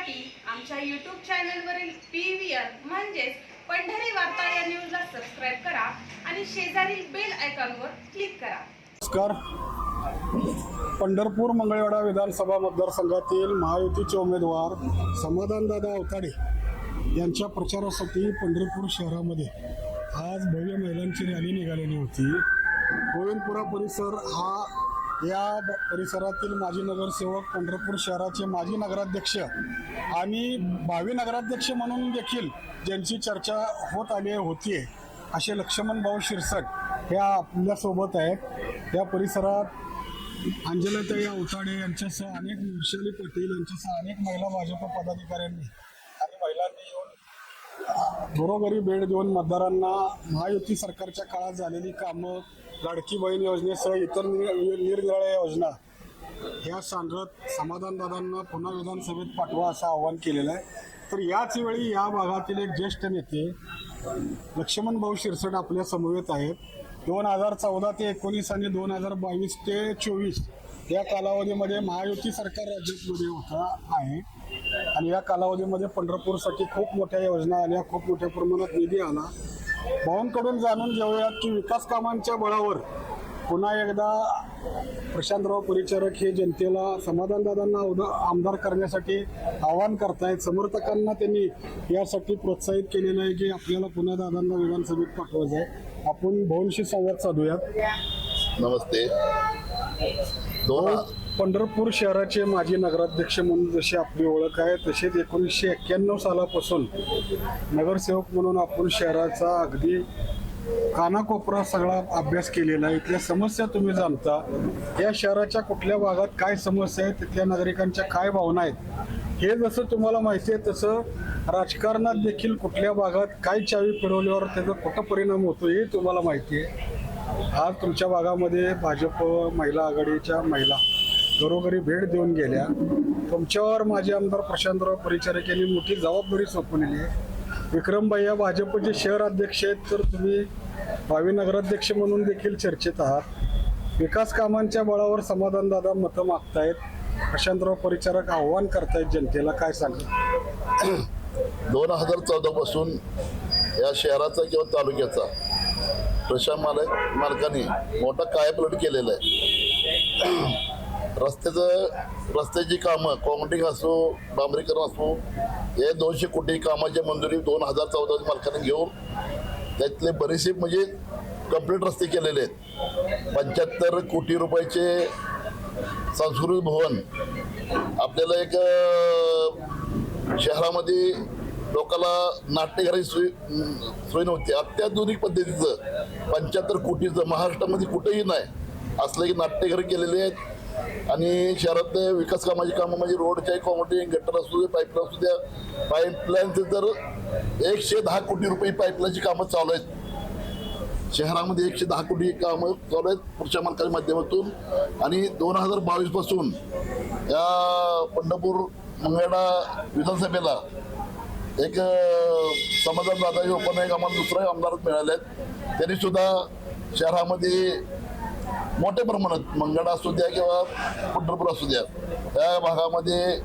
पाहण्यासाठी आमच्या यूट्यूब चॅनलवरील पी व्ही आर म्हणजेच पंढरी वार्ता या न्यूजला सबस्क्राईब करा आणि शेजारील बेल आयकॉनवर क्लिक करा. नमस्कार. पंढरपूर मंगळवेढा विधानसभा मतदारसंघातील महायुतीचे उमेदवार समाधानदादा अवताडे यांच्या प्रचारासाठी पंढरपूर शहरामध्ये आज भव्य महिलांची रॅली निघालेली होती. गोविंदपुरा परिसर हा या ब- परिसरातील माजी नगरसेवक पंढरपूर शहराचे माजी नगराध्यक्ष आणि भावी नगराध्यक्ष म्हणून देखील ज्यांची चर्चा होत आली होती असे लक्ष्मण भाऊ शिरसट या आपल्यासोबत आहेत. या परिसरात अंजलाताई अवताडे यांच्यासह अनेक वैशाली पाटील यांच्यासह अनेक महिला भाजप पदाधिकाऱ्यांनी आणि महिलांनी येऊन घरोघरी भेट देऊन मतदारांना महायुती सरकारच्या काळात झालेली कामं लाडकी बहीण योजनेसह इतर निर- निरनिराळ्या योजना. ह्या सांगत समाधानदादांना पुन्हा विधानसभेत पाठवा असं आवाहन केलेलं आहे. तर याच वेळी या भागातील एक ज्येष्ठ नेते लक्ष्मण भाऊ शिरसट आपल्या समवेत आहेत. दोन हजार चौदा ते एकोणीस आणि दोन हजार बावीस ते चोवीस या कालावधीमध्ये महायुती सरकार राज्यामध्ये होता आहे. आणि या कालावधीमध्ये पंढरपूरसाठी खूप मोठ्या योजना आल्या खूप मोठ्या प्रमाणात निधी आला. भाऊंकडून जाणून घेऊयात की विकास कामांच्या बळावर पुन्हा एकदा प्रशांतराव परिचारक हे जनतेला समाधानदादांना उदा- आमदार करण्यासाठी आवाहन करतायत. समर्थकांना त्यांनी यासाठी प्रोत्साहित केलेलं आहे की आपल्याला पुन्हा दादांना विधानसभेत पाठवायचं आहे. आपण भाऊंशी संवाद साधूयात. नमस्ते. दोन पंढरपूर शहराचे माजी नगराध्यक्ष म्हणून जशी आपली ओळख आहे तसेच एकोणीसशे एक्क्याण्णव सालापासून नगरसेवक म्हणून आपण शहराचा अगदी कानाकोपरा सगळा अभ्यास केलेला आहे. इथल्या समस्या तुम्ही जाणता. या शहराच्या कुठल्या भागात काय समस्या आहेत तिथल्या नागरिकांच्या काय भावना आहेत हे जसं तुम्हाला माहिती आहे तसं राजकारणात देखील कुठल्या भागात काय चावी फिरवल्यावर त्याचा कुठं परिणाम होतो हे तुम्हाला माहिती आहे. आज तुमच्या भागामध्ये भाजप महिला आघाडीच्या महिला घरोघरी भेट देऊन गेल्या. तुमच्यावर माजी आमदार प्रशांतराव परिचारक यांनी मोठी जबाबदारी सोपवलेली आहे. विक्रमभाई भाजपचे शहर अध्यक्ष आहेत तर तुम्ही भावी नगराध्यक्ष म्हणून देखील चर्चेत आहात. विकास कामांच्या बळावर समाधानदादा मतं मागतायत. प्रशांतराव परिचारक आव्हान करतायत जनतेला काय सांगा दोन हजार चौदा पासून या शहराचा किंवा तालुक्याचा प्रशांत मालक मालकाने मोठा कायापलट केलेला आहे. रस्त्याचं रस्त्याची कामं कॉन्क्रीटिंग असो डांबरीकरण असो हे दोनशे कोटी कामाची मंजुरी दोन हजार चौदा मालकाने घेऊन त्यातले बरेचसे म्हणजे कंप्लीट रस्ते केलेले आहेत. पंच्याहत्तर कोटी रुपयाचे सांस्कृतिक भवन आपल्याला एक शहरामध्ये लोकांना नाट्यघराची सोय सोय नव्हती. अत्याधुनिक पद्धतीचं पंच्याहत्तर कोटीचं महाराष्ट्रामध्ये कुठेही नाही. असलं की नाट्यघर केलेले आहेत. आणि शहरातले विकास कामाची कामं म्हणजे रोडच्या कॉन्क्रीटिंग गटर असू दे पाईपलाईन असू द्या. पाईपलाईनचे तर एकशे दहा कोटी रुपये पाईपलाईनची कामं चालू आहेत. शहरामध्ये एकशे दहा कोटी कामं चालू आहेत पुढच्या मालकाच्या माध्यमातून. आणि दोन हजार बावीसपासून या पंढरपूर मंगळा विधानसभेला एक समाधान दादा हे ओपन आम्हाला दुसरा आमदार मिळाले आहेत त्यांनी सुद्धा शहरामध्ये मोठ्या प्रमाणात मंगळा असू द्या किंवा पंढरपूर असू द्या त्या भागामध्ये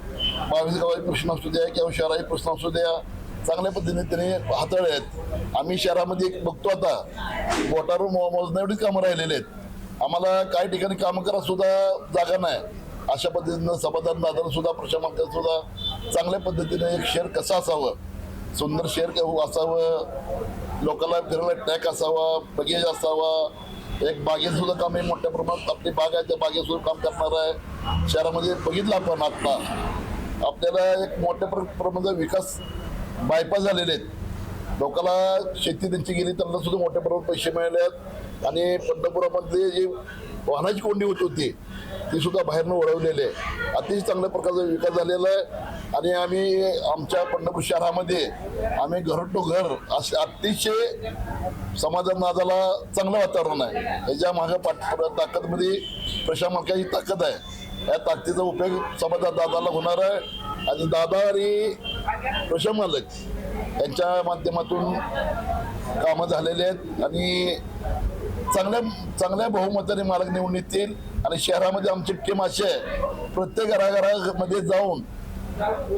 बावीस गावाचे प्रश्न असू द्या किंवा शहराचे प्रश्न असू द्या चांगल्या पद्धतीने त्याने हाताळले आहेत. आम्ही शहरामध्ये एक बघतो आता बोटावर मोजण्या एवढीच कामं राहिलेली आहेत. आम्हाला काही ठिकाणी कामं करा सुद्धा जागा नाही. अशा पद्धतीनं समाधान दादा सुद्धा प्रशांत सुद्धा चांगल्या पद्धतीने एक शेअर कसं असावं? सुंदर शेअर असावं लोकांना फिरायला ट्रॅक असावा बगेज असावा एक बागेत सुद्धा काम आहे मोठ्या प्रमाणात आपली बाग आहे त्या बागेत सुद्धा काम करणार आहे. शहरामध्ये बघितलं आपण आत्ता आपल्याला एक मोठ्या प्र- प्रमाणात विकास बायपास झालेले आहेत. लोकांना शेती त्यांची गेली त्यांना सुद्धा मोठ्या प्रमाणात पैसे मिळाले आहेत. आणि पंढरपुरामध्ये जे वाहनाची कोंडी होत होती. ती सुद्धा बाहेरनं ओढवलेली आहे. अतिशय चांगल्या प्रकारचा विकास झालेला आहे. आणि आम्ही आमच्या पंढरपूर शहरामध्ये आम्ही घर टू घर असे अतिशय समाधान नादाला चांगलं वातावरण आहे. याच्या मागं पाठ ताकदमध्ये प्रशांत मालकाची ताकद आहे. या ताकदीचा उपयोग समाजात दादाला होणार आहे. आणि दादा आणि प्रशांत मालक यांच्या माध्यमातून कामं झालेली आहेत. आणि चांगल्या चांगल्या बहुमताने मालक निवडून येतील आणि शहरामध्ये आमची टीम अशी आहे प्रत्येक घराघरामध्ये जाऊन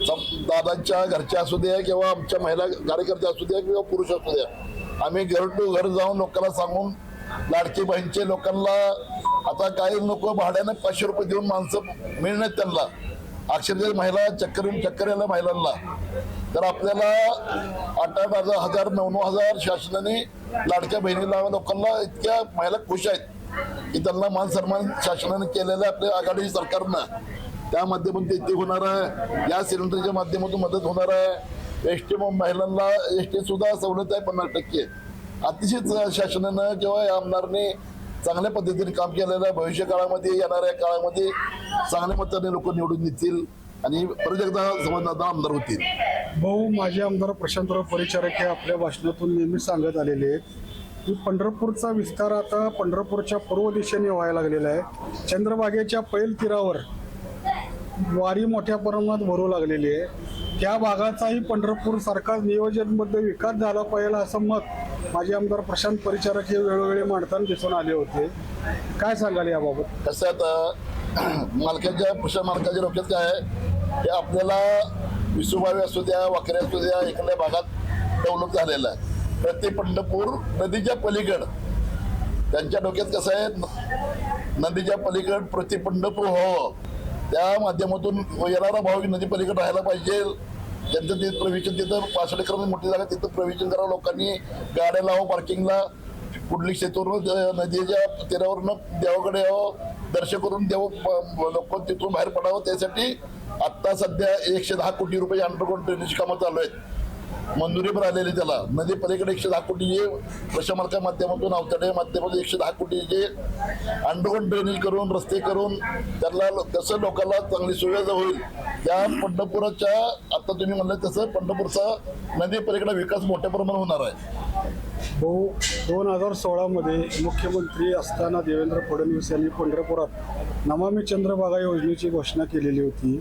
सम- दादांच्या घरच्या असू द्या किंवा आमच्या महिला कार्यकर्त्या असू द्या किंवा पुरुष असू द्या आम्ही घर टू घर जाऊन लोकांना सांगून लाडकी बहीणचे लोकांना आता काही लोक भाड्याने पाचशे रुपये देऊन माणसं मिळणार त्यांना. अक्षरशः महिला चक्कर चक्कर यायला महिलांना. तर आपल्याला आठ आठ हजार हजार नऊ नऊ हजार शासनाने लाडक्या बहिणीला लोकांना इतक्या महिला खुश आहेत की त्यांना मान सन्मान शासनाने केलेलं आहे आपल्या आघाडी सरकारनं. त्या माध्यमातून ते होणार आहे. या सिलेंडरच्या माध्यमातून मदत होणार आहे. एस टी महिलांना एस टी सुद्धा सवलत आहे पन्नास टक्के. अतिशय शासनानं किंवा आमदारने चांगल्या पद्धतीने काम केलेलं आहे भविष्य काळामध्ये येणाऱ्या काळामध्ये चांगल्या मताने लोक निवडून येतील आणि परत एकदा आमदार होतील. भाऊ माझे आमदार प्रशांतराव परिचारक हे आपल्या भाषणातून नेहमी सांगत आलेले आहेत की पंढरपूरचा विस्तार आता पंढरपूरच्या पूर्व दिशेने व्हायला लागलेला आहे. चंद्रभागेच्या पैल तीरावर वारी मोठ्या प्रमाणात भरू लागलेली आहे. त्या भागाचाही पंढरपूर सारखा नियोजनबद्ध विकास झाला पाहिजे असं मत माजी आमदार प्रशांत परिचारक हे वेळोवेळी मांडताना दिसून आले होते. काय सांगाल याबाबत? कसं आता मालकांच्या पुष्या मालकाच्या डोक्यात काय आहे? हे आपल्याला विसुबावी असू द्या वाकरे असू द्या इकडल्या भागात डेव्हलप झालेला आहे. प्रति पंढरपूर नदीच्या पलीकड. त्यांच्या डोक्यात कसं आहे? न- नदीच्या पलीकड प्रति पंढरपूर हो, हो. त्या माध्यमातून येणारा भाविक नदी पलीकड राहायला पाहिजे. ज्यांचं ते प्रवेशन तिथं पासष्ट मोठी जागा तिथं प्रवेशन करावं लोकांनी गाड्या लावं पार्किंगला कुठली क्षेत्रावरून नदीच्या तीरावरनं देवाकडे यावं दर्शन करून देव लोक तिथून बाहेर पडावं. त्यासाठी आत्ता सध्या एकशे दहा कोटी रुपये अंडरग्राऊंड ड्रेनेज कामं चालू आहेत. मंजुरी पण आलेली त्याला. नदी पलीकडे एकशे दहा कोटीचे प्रशामार्का माध्यमातून अवतडे माध्यमातून एकशे दहा कोटीचे अंडरग्राऊंड ड्रेनेज करून रस्ते करून त्याला तसं लोकांना चांगली सुविधा होईल त्या पंढरपुराच्या आता तुम्ही म्हणलं तसं पंढरपूरचा नदी पलीकडे विकास मोठ्या प्रमाणात होणार आहे. भाऊ दोन हजार सोळामध्ये मुख्यमंत्री असताना देवेंद्र फडणवीस यांनी पंढरपुरात नमामी चंद्रभागा योजनेची घोषणा केलेली होती.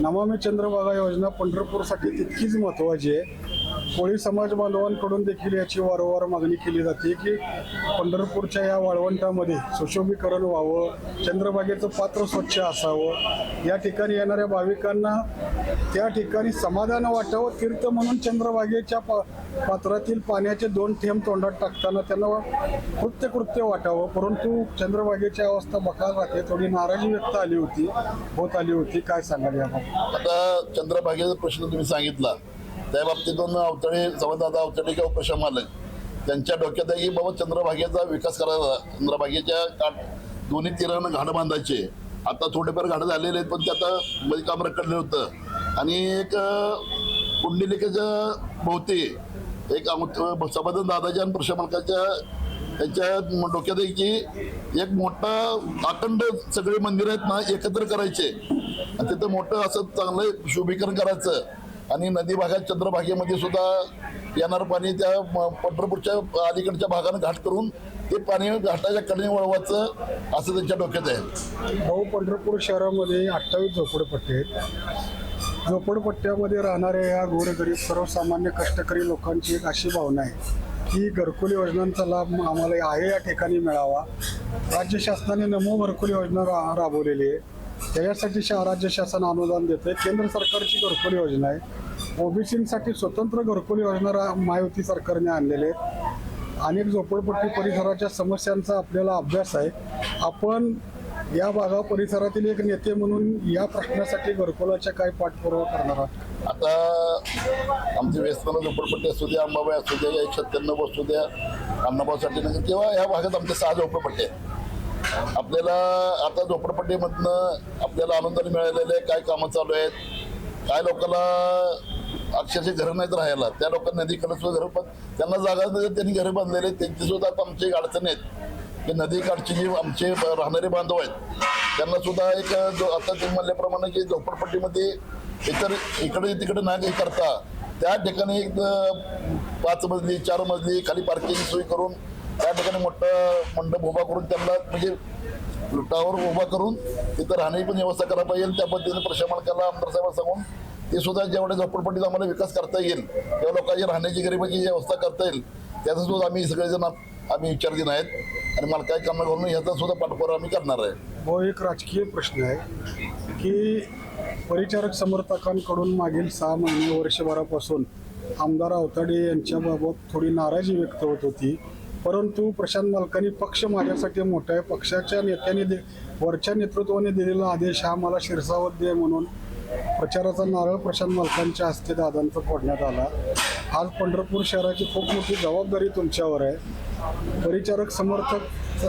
नमामी चंद्रभागा योजना पंढरपूरसाठी तितकीच महत्त्वाची आहे. कोळी समाज बांधवांकडून देखील याची वारंवार मागणी केली जाते की पंढरपूरच्या या वाळवंटामध्ये सुशोभीकरण व्हावं चंद्रभागेचं पात्र स्वच्छ असावं. या ठिकाणी येणाऱ्या भाविकांना त्या ठिकाणी समाधान वाटावं तीर्थ म्हणून चंद्रभागेच्या पा पात्रातील पाण्याचे दोन थेंब तोंडात टाकताना त्यांना कृत्य कृत्य वाटावं. परंतु चंद्रभागेची अवस्था बकाल राहते थोडी नाराजी व्यक्त आली होती होत आली होती. काय सांगाल याबाबत? आता चंद्रभागेचा प्रश्न तुम्ही सांगितला. त्या बाबतीतून अवतडे जवळदादा अवतळे किंवा प्रशांत त्यांच्या डोक्यात आहे की बाबा चंद्रभागेचा विकास करायचा चंद्रभागेच्या काठ दोन्ही तीरानं घाणं बांधायचे. आता थोडेफार घाणं झालेले आहेत पण ते आता मध्ये काम रखडलं होतं. आणि एक कुंडलिकेच्या भोवती एक अमृत- समाधान दादाच्या आणि प्रशांत मालकाच्या त्यांच्या डोक्यात आहे की एक मोठा अखंड सगळे मंदिर आहेत ना एकत्र करायचे. आणि तिथं मोठं असं चांगलं शुभीकरण करायचं. आणि नदी भागात चंद्रभागेमध्ये सुद्धा येणारं पाणी त्या पंढरपूरच्या अलीकडच्या भागानं घाट करून ते पाणी घाटाच्या कडेने वळवायचं असं त्यांच्या डोक्यात आहे. भाऊ पंढरपूर शहरामध्ये अठ्ठावीस झोपडपट्टे आहेत. झोपडपट्ट्यामध्ये राहणाऱ्या या गोरगरीब सर्वसामान्य कष्टकरी लोकांची एक अशी भावना आहे की घरकुल योजनांचा लाभ आम्हाला आहे या ठिकाणी मिळावा. राज्य शासनाने नमो घरकुल योजना रा राबवलेली आहे. त्याच्यासाठी राज्य शासन अनुदान देते केंद्र सरकारची घरकुल योजना आहे. ओबीसीसाठी स्वतंत्र घरकुल योजना रा महायुती सरकारने आणलेले आहेत अनेक झोपडपट्टी परिसराच्या समस्यांचा आपल्याला अभ्यास आहे. आपण या भागा परिसरातील एक नेते म्हणून या प्रश्नासाठी घरकुलाच्या काय पाठपुरावा करणार आहात? आता आमचे व्यस्ताना झोपडपट्टी असू द्या अंबाबाई असू द्या एक त्र्याण्णव असू द्या अण्णाभाऊसाठी नगर किंवा या भागात आमच्या सहा झोपडपट्टी आहेत. आपल्याला आता झोपडपट्टीमधनं आपल्याला आनंदाने मिळालेले काय कामं चालू आहेत? काय लोकांना अक्षरशः घरं नाहीत राहायला? त्या लोकांना नदीकडे सुद्धा घरं पण त्यांना जागा त्यांनी घरं बांधलेले आहेत. त्यांची सुद्धा आता आमची अडचणी अडचण आहेत की नदीकाठचे जे आमचे राहणारे बांधव आहेत त्यांना सुद्धा एक जो आता तुम्ही म्हणल्याप्रमाणे की झोपडपट्टीमध्ये इतर इकडे तिकडे नाही काही करता. त्या ठिकाणी एक पाच मजली चार मजली खाली पार्किंग सोय करून त्या ठिकाणी मोठं मंडप उभा करून त्यांना म्हणजे टावर उभा करून तिथं राहण्याची पण व्यवस्था करायला पाहिजे. त्या पद्धतीने प्रशासनाला आमदार साहेबांना सांगून. ते सुद्धा जेवढ्या झोपडपट्टीचा आम्हाला विकास करता येईल तेव्हा लोकांची राहण्याची गरिबाची व्यवस्था करता येईल त्याचा सुद्धा आम्ही सगळेजण आम्ही विचार आहेत. आणि मला काय कामं करून ह्याचा सुद्धा पाठपुरावा आम्ही करणार आहे. हो एक राजकीय प्रश्न आहे की परिचारक समर्थकांकडून मागील सहा महिने वर्षभरापासून आमदार अवताडे यांच्याबाबत थोडी नाराजी व्यक्त होत होती. परंतु प्रशांत मालकांनी पक्ष माझ्यासाठी मोठा आहे. पक्षाच्या नेत्यांनी दे वरच्या नेतृत्वाने दिलेला आदेश हा मला शिरसावत दे म्हणून प्रचाराचा नारळ प्रशांत मालकांच्या हस्ते दादांचा फोडण्यात आला. आज पंढरपूर शहराची खूप मोठी जबाबदारी तुमच्यावर आहे. परिचारक समर्थक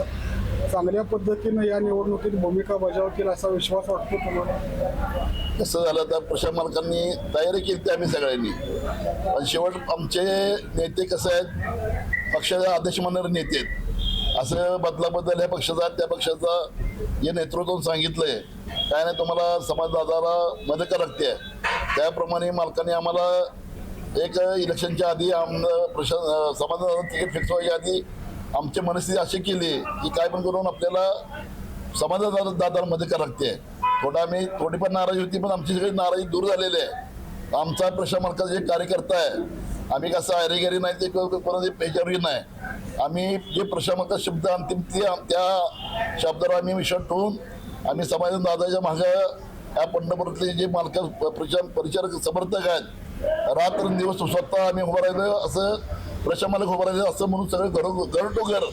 चांगल्या पद्धतीनं या निवडणुकीत भूमिका बजावतील असा विश्वास वाटतो तुम्हाला? कसं झालं तर प्रशांत मालकांनी तयारी केली आम्ही सगळ्यांनी. पण शेवट आमचे नेते कसं आहेत पक्षाचे आदेश म्हणणारे नेते आहेत. असं बदलाबद्दल बदल या पक्षाचा त्या पक्षाचा जे नेतृत्व सांगितलंय काय नाही तुम्हाला समाजदादाला मदत करा लागते त्याप्रमाणे मालकाने आम्हाला एक इलेक्शनच्या आधी आम प्रशा समाजदादा तिकीट फिक्स व्हायच्या आधी आमची मनस्थिती अशी केली की काय पण करून आपल्याला समाजात मदत करा लागते थोडं आम्ही थोडीफार नाराजी होती पण आमची सगळी नाराजी दूर झालेली आहे. आमचा प्रश्न मालकाचा जे कार्यकर्ता आहे. आम्ही कसं अरेगेरी नाही ते क- कोणाची नाही. आम्ही जे प्रशामक शब्द अंतिम ते त्या शब्दावर आम्ही विश्वास ठेवून आम्ही समाज दादाच्या मागं या पंढरपूरातले जे मालक प्रचार परिचारक समर्थक आहेत रात्र दिवस स्वतः आम्ही उभं राहिलो असं प्रशामालक उभं राहिलं असं म्हणून सगळे घर घर टू घर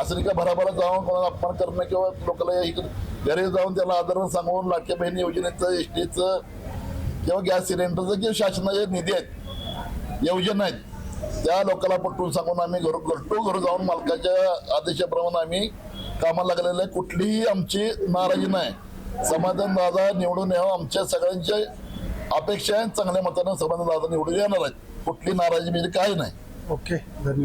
असं का भराभरा जाऊन कोणाला अपमान करणं किंवा लोकांना इकडे घरी जाऊन त्याला आदरण सांगून लाटक्या बहिणी योजनेचं एस टीचं किंवा गॅस सिलेंडरचं जे शासनाचे निधी आहेत योजना आहेत. त्या लोकांना पटवून सांगून आम्ही घर घरटो घर जाऊन मालकाच्या आदेशाप्रमाणे आम्ही कामाला लागलेलं आहे. कुठलीही आमची नाराजी नाही. समाधान दादा निवडून यावं. आमच्या सगळ्यांच्या अपेक्षा आहेत. चांगल्या मतानं समाधान दादा निवडून येणार आहेत. कुठली नाराजी म्हणजे काय नाही. ओके धन्यवाद.